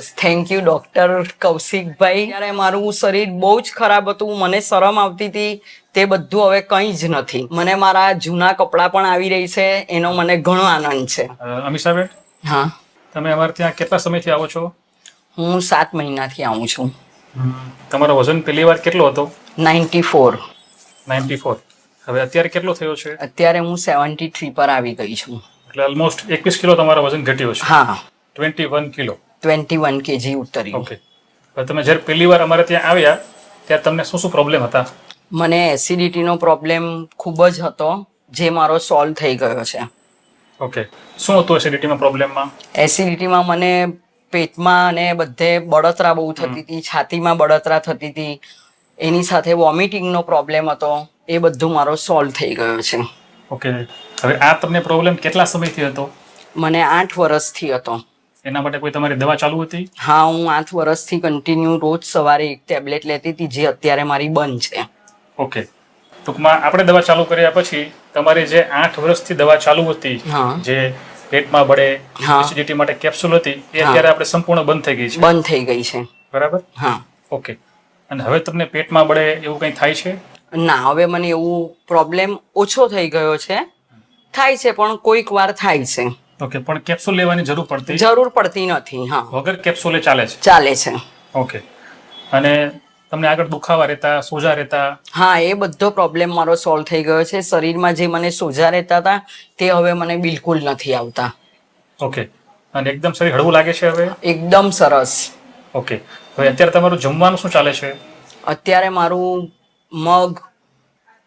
Thank you doctor Kaushikbhai ત્યારે મારું શરીર બહુ જ ખરાબ હતું. મને શરમ આવતી હતી. તે બધું હવે કંઈ જ નથી. મને મારા જૂના કપડાં પણ આવી રહી છે. એનો મને ઘણો આનંદ છે. અમીષાબેન? હા. તમે અમારે ત્યાં કેટલા સમયથી આવો છો? હું સાત મહિનાથી આવું છું. તમારો વજન પહેલી વાર કેટલો હતો? Ninety four. Ninety four. હવે અત્યારે કેટલો થયો છે? અત્યારે હું સેવન્ટી થ્રી પર આવી ગઈ છું. એટલે ઓલમોસ્ટ એકવીસ કિલો તમારો વજન ઘટ્યો છે. હા. Twenty one kilo. Twenty one KG ઉતરી ઓકે તમે જ્યારે પહેલી વાર અમારે ત્યાં આવ્યા ત્યારે તમને શું શું પ્રોબ્લેમ હતા? મને એસિડિટીનો પ્રોબ્લેમ ખૂબ જ હતો જે મારો સોલ્વ થઈ ગયો છે. ઓકે શું હતું એસિડિટીમાં પ્રોબ્લેમમાં એસિડિટીમાં મને પેટમાં અને બધે બળતરા બહુ થતી હતી છાતીમાં બળતરા થતી હતી. એની સાથે વોમિટિંગનો પ્રોબ્લેમ હતો એ બધું મારો સોલ્વ થઈ ગયો છે. ઓકે હવે આ તમને પ્રોબ્લેમ કેટલા સમયથી હતો? મને આઠ વર્ષથી હતો. એના માટે કોઈ તમારી દવા ચાલુ હતી? હા હું આઠ વર્ષથી કન્ટિન્યુ રોજ સવારે એક ટેબ્લેટ લેતી હતી જે અત્યારે મારી બંધ છે. ઓકે ટૂંકમાં આપણે દવા ચાલુ કર્યા પછી તમારી જે આઠ વર્ષથી દવા ચાલુ હતી જે પેટમાં બળે. એસિડિટી માટે કેપ્સ્યુલ હતી એ અત્યારે આપણે સંપૂર્ણ બંધ થઈ ગઈ છે. બંધ થઈ ગઈ છે. બરાબર? હા. ઓકે અને હવે તમને પેટમાં બળે એવું કંઈ થાય છે? ના હવે મને એવું પ્રોબ્લેમ ઓછો થઈ ગયો છે. થાય છે પણ કોઈક વાર થાય છે. ઓકે પણ કેપ્સ્યુલ લેવાની જરૂર પડતી? જરૂર પડતી નથી હા. વગર કેપ્સ્યુલે ચાલે છે? ચાલે છે. ઓકે અને તમને આગળ દુખાવા રહેતા સોજા રહેતા? હા એ બધો પ્રોબ્લેમ મારો સોલ્વ થઈ ગયો છે. શરીરમાં જે મને સોજા રહેતા હતા તે હવે મને બિલકુલ નથી આવતા. ઓકે અને એકદમ શરીર હળવું લાગે છે હવે? એકદમ સરસ. ઓકે હવે અત્યારે તમારું જમવાનું શું ચાલે છે? અત્યારે મારું મગ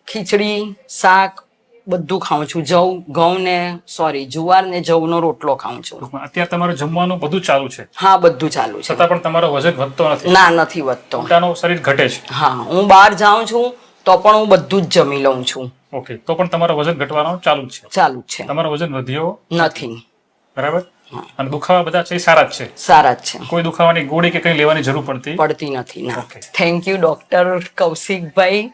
ખીચડી શાક બધું ખાઉં છું. જવ ઘઉં ને સોરી જુવાર ને જવનો રોટલો ખાઉં છું. અત્યારે તમારું જમવાનું બધું ચાલુ છે? હા બધું ચાલુ છે. છતાં પણ તમારો વજન વધતો નથી. ના નથી વધતો. ઉલટાનો શરીર ઘટે છે. હા હું બહાર જાઉં છું તો પણ હું બધું જ જમી લઉં છું. ઓકે તો પણ તમારો વજન ઘટવાનો ચાલુ છે. ચાલુ છે. તમારો વજન વધ્યો? નથી. બરાબર? અને દુખાવા બધા છે સારા જ છે? સારા જ છે. કોઈ દુખાવાની ગોળી કે કંઈ લેવાની જરૂર પડતી? પડતી નથી ના. Thank you doctor Kaushikbhai.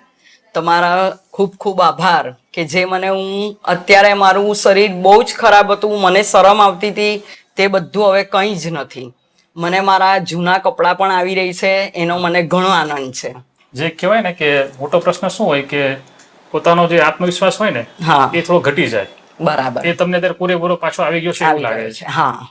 તમારા ખૂબ ખૂબ આભાર કે જે મને હું અત્યારે મારું શરીર બહુ જ ખરાબ હતું મને શરમ આવતી હતી તે બધું હવે કંઈ જ નથી. મને મારા જૂના કપડાં પણ આવી રહી છે એનો મને ઘણો આનંદ છે. જે કહેવાય ને કે મોટો પ્રશ્ન શું હોય કે પોતાનો જે આત્મવિશ્વાસ હોય ને હા. એ થોડો ઘટી જાય. બરાબર. એ તમને અત્યારે પૂરેપૂરો પાછો આવી ગયો છે એવું લાગે છે. છે હા.